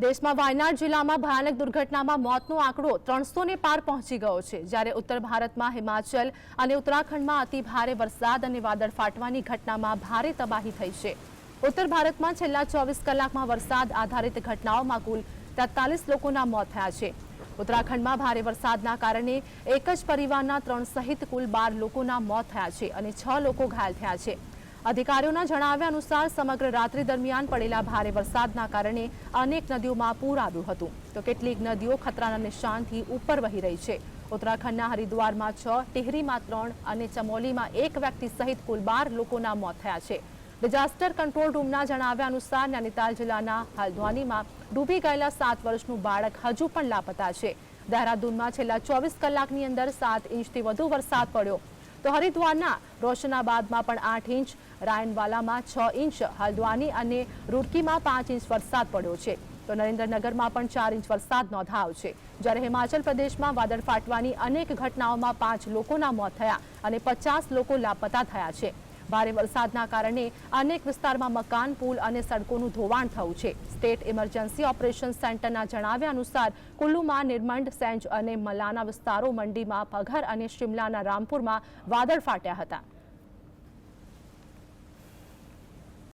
દેશમાં વાયનાડ જિલ્લામાં ભયાનક દુર્ઘટનામાં મોતનો આંકડો ત્રણસો ને પાર પહોંચી ગયો છે. જ્યારે ઉત્તર ભારતમાં હિમાચલ અને ઉત્તરાખંડમાં અતિ ભારે વરસાદ અને વાદળ ફાટવાની ઘટનામાં ભારે તબાહી થઈ છે. ઉત્તર ભારતમાં છેલ્લા ચોવીસ કલાકમાં વરસાદ આધારિત ઘટનાઓમાં કુલ તેતાલીસ લોકોના મોત થયા છે. ઉત્તરાખંડમાં ભારે વરસાદના કારણે એક જ પરિવારના ત્રણ સહિત કુલ બાર લોકોના મોત થયા છે અને છ લોકો ઘાયલ થયા છે. અધિકારીઓના જણાવ્યા અનુસાર સમગ્ર રાત્રિ દરમિયાન પડેલા ભારે વરસાદના કારણે અનેક નદીઓમાં પૂર આવ્યું હતું. તો કેટલીક નદીઓ ખતરાના નિશાનથી ઉપર વહી રહી છે. ઉત્તરાખંડના હરિદ્વારમાં છ, ટિહરીમાં ત્રણ અને ચમોલીમાં એક વ્યક્તિ સહિત કુલ બાર લોકોના મોત થયા છે. ડિઝાસ્ટર કંટ્રોલ રૂમના જણાવ્યા અનુસાર નૈનીતાલ જિલ્લાના હલ્દ્વાનીમાં ડૂબી ગયેલા સાત વર્ષનું બાળક હજુ પણ લાપતા છે. દહેરાદૂનમાં છેલ્લા ચોવીસ કલાકની અંદર સાત ઇંચથી વધુ વરસાદ પડ્યો. તો હરિદ્વારના રોશનાબાદમાં પણ આઠ ઇંચ રાયનવાલામાં છ ઇંચ હલ્દવાની અને રૂડકીમાં પાંચ ઇંચ વરસાદ પડ્યો છે. તો નરેન્દ્રનગરમાં પણ ચાર ઇંચ વરસાદ નોંધાયો છે. જ્યારે હિમાચલ પ્રદેશમાં વાદળ ફાટવાની અનેક ઘટનાઓમાં પાંચ લોકોના મોત થયા અને પચાસ લોકો લાપતા થયા છે. ભારે વરસાદના કારણે અનેક વિસ્તારમાં મકાન, પુલ અને સડકોનું ધોવાણ થયું છે. સ્ટેટ ઇમરજન્સી ઓપરેશન સેન્ટરના જણાવ્યા અનુસાર, કુલ્લુમાં નિર્મંડ સેન્જ અને મલાના વિસ્તારો મંડીમાં, પઘર અને શિમલાના રામપુરમાં વાદળ ફાટ્યા હતા.